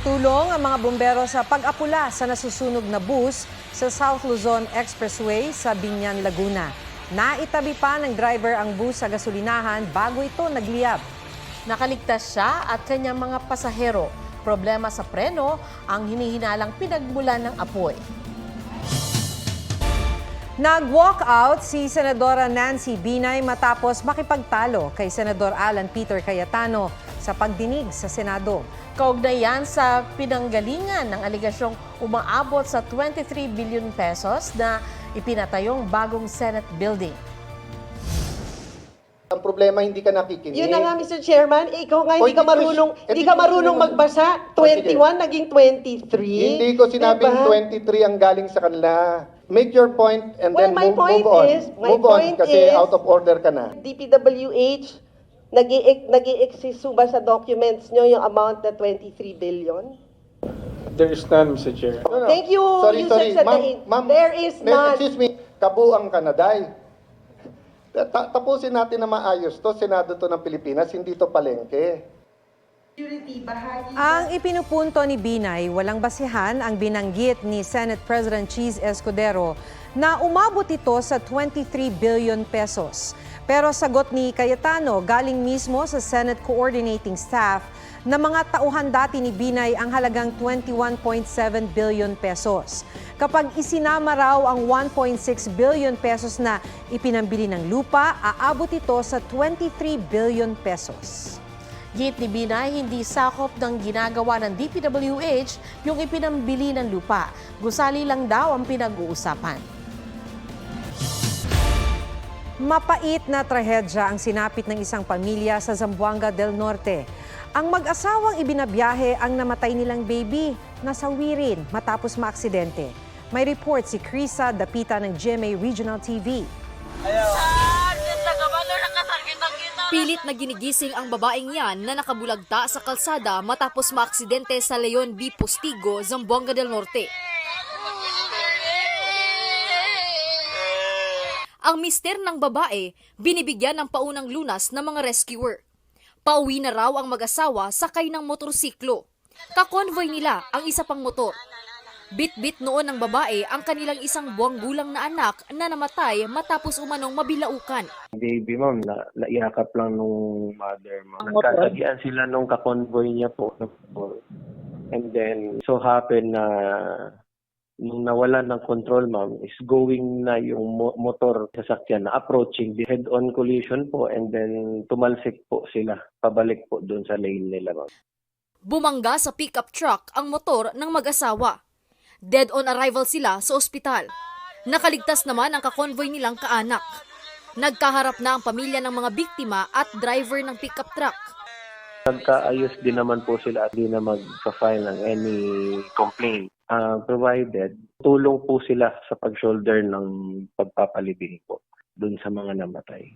Tumulong ang mga bumbero sa pag-apula sa nasusunog na bus sa South Luzon Expressway sa Binyan, Laguna. Naitabi pa ng driver ang bus sa gasolinahan bago ito nagliyab. Nakaligtas siya at kanyang mga pasahero. Problema sa preno ang hinihinalang pinagmulan ng apoy. Nag-walk out si Senadora Nancy Binay matapos makipagtalo kay Senador Alan Peter Cayetano sa pagdinig sa Senado. Kaugnay yan sa pinanggalingan ng aligasyong umaabot sa 23 billion pesos na ipinatayong bagong Senate building. Ang problema hindi ka nakikinig. Yun na nga, Mr. Chairman, ikaw nga hindi ka marunong, hindi ka marunong magbasa. O, sige. 21 naging 23. Hindi ko sinabing Diba? 23 ang galing sa kanila. Make your point and Well, then my move, point move on. is- my move on kasi is- out of order ka na. DPWH, nag exist ba sa documents nyo yung amount na 23 billion? There is none, Mr. Chair. No, no. Thank you, Sorry, Yusek sorry. Sadain. Ma'am, There is ne- none. Excuse me, kabuang Kanaday. Ta- tapusin natin na maayos to. Senado to ng Pilipinas, hindi to palengke. Ang ipinupunto ni Binay, walang basihan ang binanggit ni Senate President Cheese Escudero na umabot ito sa 23 billion pesos. Pero sagot ni Cayetano galing mismo sa Senate Coordinating Staff na mga tauhan dati ni Binay ang halagang 21.7 billion pesos. Kapag isinama raw ang 1.6 billion pesos na ipinambili ng lupa, aabot ito sa 23 billion pesos. Git ni Binay, hindi sakop ng ginagawa ng DPWH yung ipinambili ng lupa. Gusali lang daw ang pinag-uusapan. Mapait na trahedya ang sinapit ng isang pamilya sa Zamboanga del Norte. Ang mag-asawang ibinabiyahe ang namatay nilang baby na sawirin matapos maaksidente. May report si Krisa Dapita ng GMA Regional TV. Pilit na ginigising ang babaeng yan na nakabulagta sa kalsada matapos maaksidente sa Leon B. Postigo, Zamboanga del Norte. Ang mister ng babae, binibigyan ng paunang lunas ng mga rescuer. Pauwi na raw ang mag-asawa sakay ng motorsiklo. Kakonvoy nila ang isa pang motor. Bit-bit noon ng babae ang kanilang isang buwang gulang na anak na namatay matapos umanong mabilaukan. baby ma'am na naiyakap lang nung mother ma'am. Nagkasagian sila nung kakonvoy niya po. And then so happen na nung nawalan ng control ma'am is going na yung mo- motor sasakyan na approaching the head-on collision po and then tumalsik po sila pabalik po doon sa lane nila ma'am. Bumangga sa pickup truck ang motor ng mag-asawa. Dead on arrival sila sa ospital. Nakaligtas naman ang kakonvoy nilang kaanak. Nagkaharap na ang pamilya ng mga biktima at driver ng pickup truck. Nagkaayos din naman po sila at di na mag-file ng any complaint. Ah, provided, tulong po sila sa pag-shoulder ng pagpapalibing po dun sa mga namatay.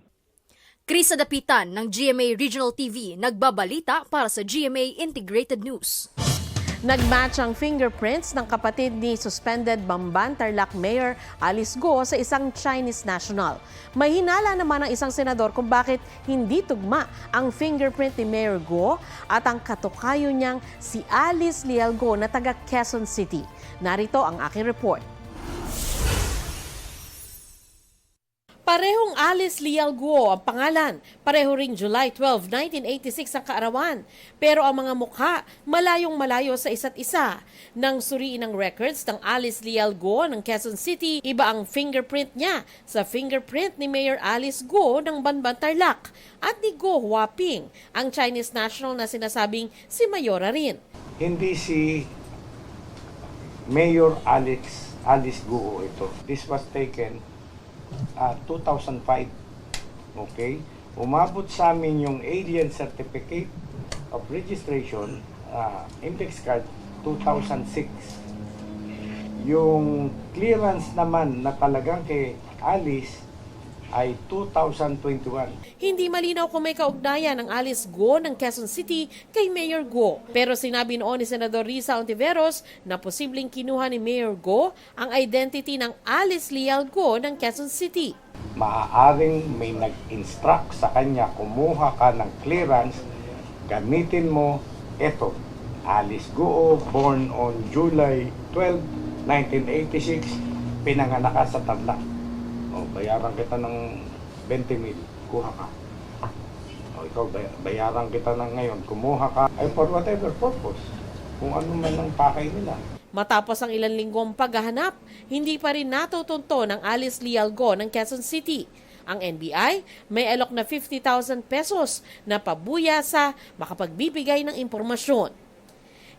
Chris Dapitan ng GMA Regional TV nagbabalita para sa GMA Integrated News. Nagmatch ang fingerprints ng kapatid ni suspended Bamban Tarlac Mayor Alice Go sa isang Chinese national. May hinala naman ang isang senador kung bakit hindi tugma ang fingerprint ni Mayor Go at ang katukayo niyang si Alice Lial Go na taga Quezon City. Narito ang aking report. Parehong Alice Lial Guo ang pangalan. Pareho ring July 12, 1986 ang kaarawan. Pero ang mga mukha malayong malayo sa isa't isa. Nang suriin ng records ng Alice Lial Guo ng Quezon City, iba ang fingerprint niya sa fingerprint ni Mayor Alice Guo ng Banban Tarlac at ni Guo Huaping, ang Chinese national na sinasabing si Mayora rin. hindi si Mayor Alex Alice Guo ito. This was taken uh, 2005. Okay? Umabot sa amin yung alien certificate of registration uh, index card 2006. Yung clearance naman na talagang kay Alice ay 2021. Hindi malinaw kung may kaugnayan ng Alice Go ng Quezon City kay Mayor Go. Pero sinabi noon ni Senador Risa Ontiveros na posibleng kinuha ni Mayor Go ang identity ng Alice Lial Go ng Quezon City. maaaring may nag-instruct sa kanya kumuha ka ng clearance, gamitin mo ito. Alice Goo, born on July 12, 1986, pinanganak sa Tarlac. Bayaran kita ng 20 mil, kuha ka. O, ikaw, bay- bayaran kita ng ngayon, kumuha ka, ay for whatever purpose. Kung ano man ang pakay nila. Matapos ang ilang linggong paghahanap, hindi pa rin natutunto ng Alice Lialgo ng Quezon City. Ang NBI may alok na 50,000 pesos na pabuya sa makapagbibigay ng impormasyon.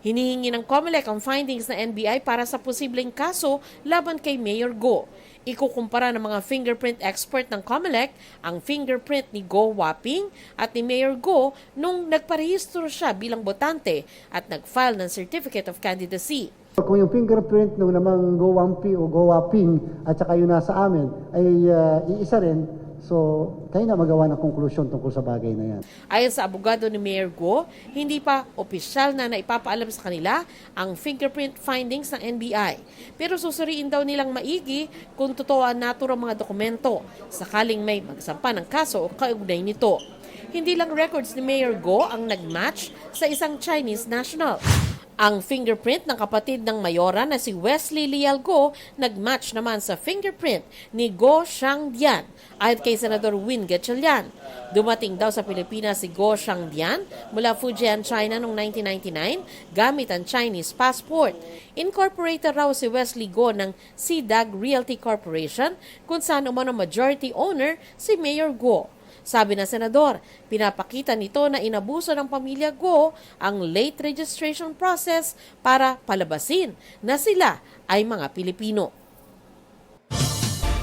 Hinihingi ng COMELEC ang findings ng NBI para sa posibleng kaso laban kay Mayor Go. Ikukumpara ng mga fingerprint expert ng COMELEC ang fingerprint ni Go Waping at ni Mayor Go nung nagparehistro siya bilang botante at nag-file ng Certificate of Candidacy. Kung yung fingerprint ng namang Gowampi o Gowaping at saka yung nasa amin ay uh, iisa rin, so kayo na magawa ng konklusyon tungkol sa bagay na yan. Ayon sa abogado ni Mayor Go, hindi pa opisyal na naipapaalam sa kanila ang fingerprint findings ng NBI. Pero susuriin daw nilang maigi kung totoo ang naturang mga dokumento sakaling may magsampa ng kaso o kaugnay nito. Hindi lang records ni Mayor Go ang nagmatch sa isang Chinese national. Ang fingerprint ng kapatid ng mayora na si Wesley Lial Go nagmatch naman sa fingerprint ni Go Shangdian ayon kay Senador Win Gatchalian. Dumating daw sa Pilipinas si Go Shangdian mula Fujian, China noong 1999 gamit ang Chinese passport. Incorporated raw si Wesley Go ng CDAG Realty Corporation kung saan umano majority owner si Mayor Go. Sabi ng senador, pinapakita nito na inabuso ng pamilya Go ang late registration process para palabasin na sila ay mga Pilipino.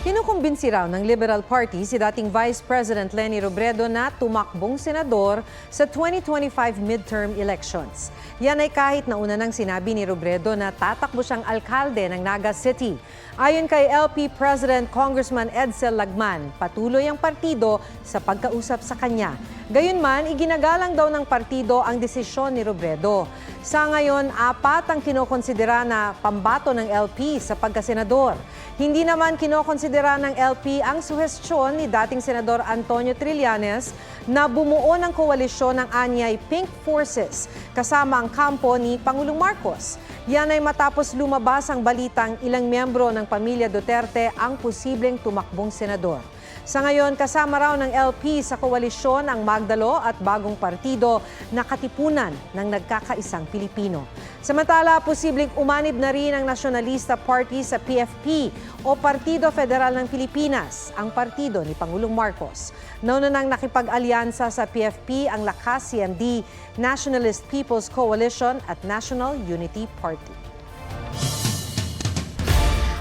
Kinukumbinsi raw ng Liberal Party si dating Vice President Leni Robredo na tumakbong senador sa 2025 midterm elections. Yan ay kahit nauna nang sinabi ni Robredo na tatakbo siyang alkalde ng Naga City. Ayon kay LP President Congressman Edsel Lagman, patuloy ang partido sa pagkausap sa kanya. Gayunman, iginagalang daw ng partido ang desisyon ni Robredo. Sa ngayon, apat ang kinokonsidera na pambato ng LP sa pagkasenador. Hindi naman kinokonsidera ng LP ang suhestyon ni dating Senador Antonio Trillanes na bumuo ng koalisyon ng Anyay Pink Forces kasama ang kampo ni Pangulong Marcos. Yan ay matapos lumabas ang balitang ilang miyembro ng pamilya Duterte ang posibleng tumakbong senador. Sa ngayon, kasama raw ng LP sa koalisyon ang Magdalo at bagong partido na katipunan ng nagkakaisang Pilipino. Samantala, posibleng umanib na rin ang Nationalista Party sa PFP o Partido Federal ng Pilipinas, ang partido ni Pangulong Marcos. Nauna nang nakipag-alyansa sa PFP ang Lakas CMD, Nationalist People's Coalition at National Unity Party.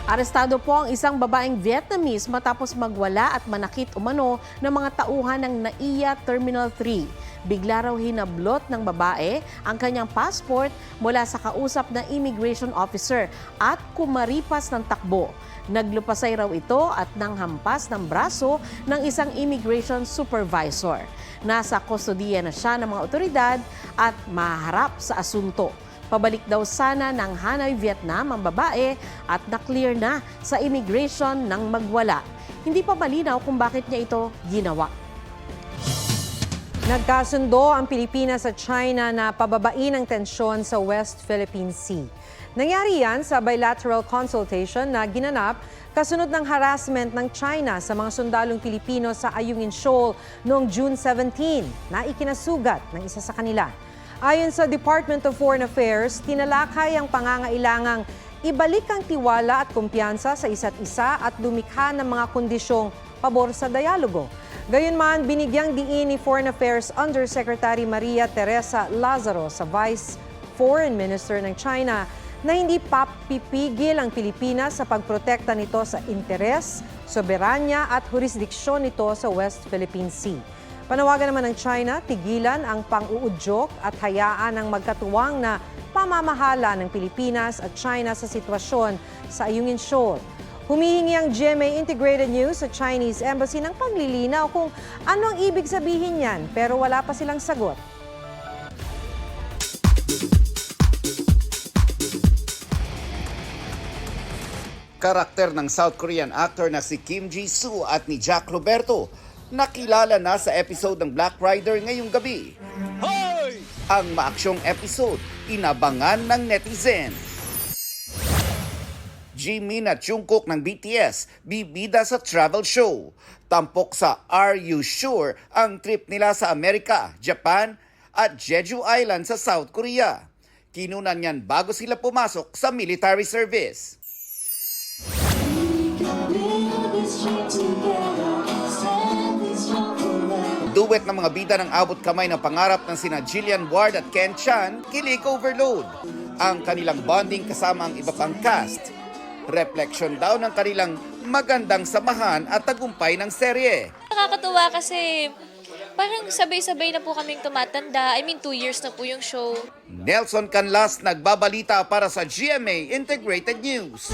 Arestado po ang isang babaeng Vietnamese matapos magwala at manakit umano ng mga tauhan ng NAIA Terminal 3. Bigla raw hinablot ng babae ang kanyang passport mula sa kausap na immigration officer at kumaripas ng takbo. Naglupasay raw ito at nanghampas ng braso ng isang immigration supervisor. Nasa kustodiya na siya ng mga otoridad at maharap sa asunto. Pabalik daw sana ng Hanoi, Vietnam ang babae at na-clear na sa immigration nang magwala. Hindi pa malinaw kung bakit niya ito ginawa. Nagkasundo ang Pilipinas at China na pababain ang tensyon sa West Philippine Sea. Nangyari yan sa bilateral consultation na ginanap kasunod ng harassment ng China sa mga sundalong Pilipino sa Ayungin Shoal noong June 17 na ikinasugat ng isa sa kanila. Ayon sa Department of Foreign Affairs, tinalakay ang pangangailangang ibalik ang tiwala at kumpiyansa sa isa't isa at lumikha ng mga kondisyong pabor sa dialogo. Gayunman, binigyang diin ni Foreign Affairs Undersecretary Maria Teresa Lazaro sa Vice Foreign Minister ng China na hindi papipigil ang Pilipinas sa pagprotekta nito sa interes, soberanya at jurisdiksyon nito sa West Philippine Sea. Panawagan naman ng China, tigilan ang pang-uudyok at hayaan ang magkatuwang na pamamahala ng Pilipinas at China sa sitwasyon sa Ayungin Shoal. Humihingi ang GMA Integrated News sa Chinese Embassy ng paglilinaw kung ano ang ibig sabihin niyan pero wala pa silang sagot. karakter ng South Korean actor na si Kim Ji-soo at ni Jack Roberto nakilala na sa episode ng Black Rider ngayong gabi. Ang maaksyong episode, inabangan ng netizens. Jimin at Jungkook ng BTS bibida sa travel show. Tampok sa Are You Sure ang trip nila sa Amerika, Japan at Jeju Island sa South Korea. Kinunan niyan bago sila pumasok sa military service. Duet ng mga bida ng abot kamay ng pangarap ng sina Jillian Ward at Ken Chan, Kilig Overload. Ang kanilang bonding kasama ang iba pang cast. Reflection daw ng kanilang magandang samahan at tagumpay ng serye. Nakakatuwa kasi parang sabay-sabay na po kaming tumatanda. I mean, two years na po yung show. Nelson Canlas nagbabalita para sa GMA Integrated News.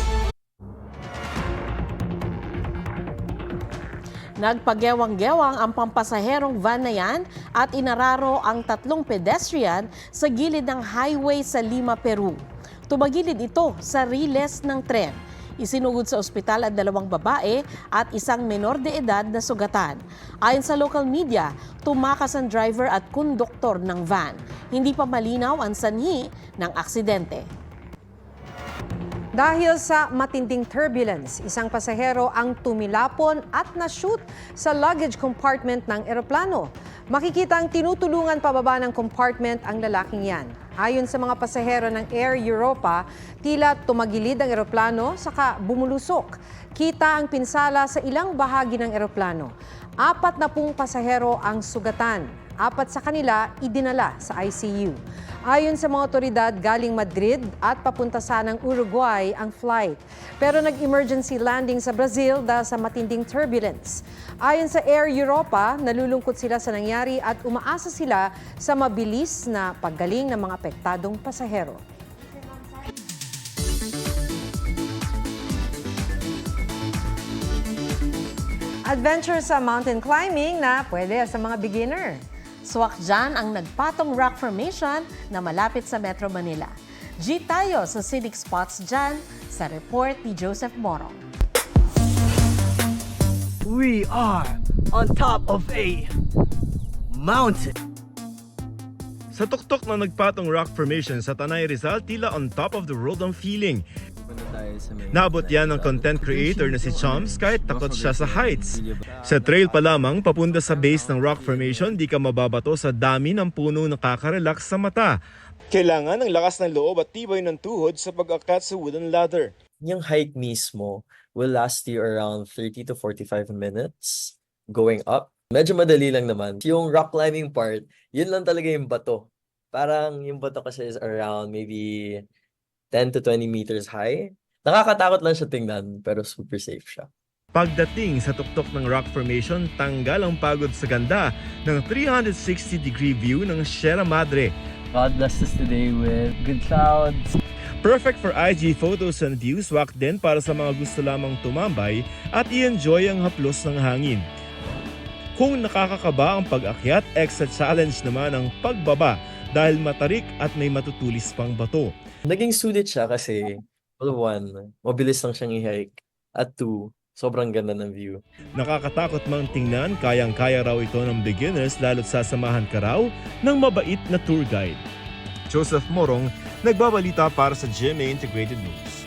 Nagpagyawang-gewang ang pampasaherong van na yan at inararo ang tatlong pedestrian sa gilid ng highway sa Lima, Peru. Tumagilid ito sa riles ng tren. Isinugod sa ospital ang dalawang babae at isang menor de edad na sugatan. Ayon sa local media, tumakas ang driver at konduktor ng van. Hindi pa malinaw ang sanhi ng aksidente. Dahil sa matinding turbulence, isang pasahero ang tumilapon at na-shoot sa luggage compartment ng eroplano. Makikita ang tinutulungan pababa ng compartment ang lalaking yan. Ayon sa mga pasahero ng Air Europa, tila tumagilid ang eroplano saka bumulusok. Kita ang pinsala sa ilang bahagi ng eroplano. Apat na pung pasahero ang sugatan. Apat sa kanila idinala sa ICU. Ayon sa mga otoridad, galing Madrid at papunta sanang Uruguay ang flight. Pero nag-emergency landing sa Brazil dahil sa matinding turbulence. Ayon sa Air Europa, nalulungkot sila sa nangyari at umaasa sila sa mabilis na paggaling ng mga apektadong pasahero. Adventure sa mountain climbing na pwede sa mga beginner. Swak dyan ang nagpatong rock formation na malapit sa Metro Manila. G tayo sa scenic spots dyan sa report ni Joseph Morong. We are on top of a mountain. Sa tuktok na nagpatong rock formation sa Tanay Rizal, tila on top of the world ang feeling. Naabot yan ng content creator na si Chomps kahit takot siya sa heights. Sa trail pa lamang, papunta sa base ng rock formation, di ka mababato sa dami ng puno nakaka-relax sa mata. Kailangan ng lakas ng loob at tibay ng tuhod sa pag-akyat sa wooden ladder. Yung hike mismo will last you around 30 to 45 minutes going up. Medyo madali lang naman. Yung rock climbing part, yun lang talaga yung bato. Parang yung bato kasi is around maybe 10 to 20 meters high. Nakakatakot lang siya tingnan, pero super safe siya. Pagdating sa tuktok ng rock formation, tanggal ang pagod sa ganda ng 360-degree view ng Sierra Madre. God bless us today with good clouds. Perfect for IG photos and views, wak din para sa mga gusto lamang tumambay at i-enjoy ang haplos ng hangin. Kung nakakakaba ang pag-akyat, extra challenge naman ang pagbaba dahil matarik at may matutulis pang bato. Naging sulit siya kasi, well, one, mabilis lang siyang i-hike. At two, sobrang ganda ng view. Nakakatakot mang tingnan, kayang-kaya raw ito ng beginners lalo't sasamahan ka raw ng mabait na tour guide. Joseph Morong, nagbabalita para sa GMA Integrated News.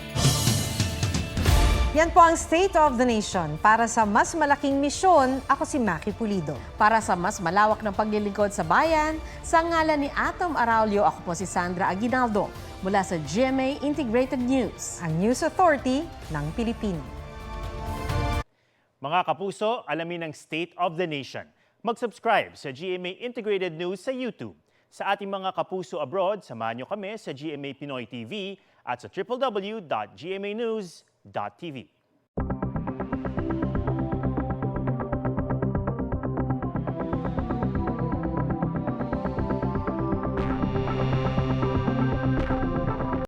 Yan po ang State of the Nation. Para sa mas malaking misyon, ako si Maki Pulido. Para sa mas malawak na paglilingkod sa bayan, sa ngalan ni Atom Araulio, ako po si Sandra Aguinaldo mula sa GMA Integrated News. Ang News Authority ng Pilipino. Mga kapuso, alamin ang State of the Nation. Mag-subscribe sa GMA Integrated News sa YouTube. Sa ating mga kapuso abroad, samahan nyo kami sa GMA Pinoy TV at sa TV.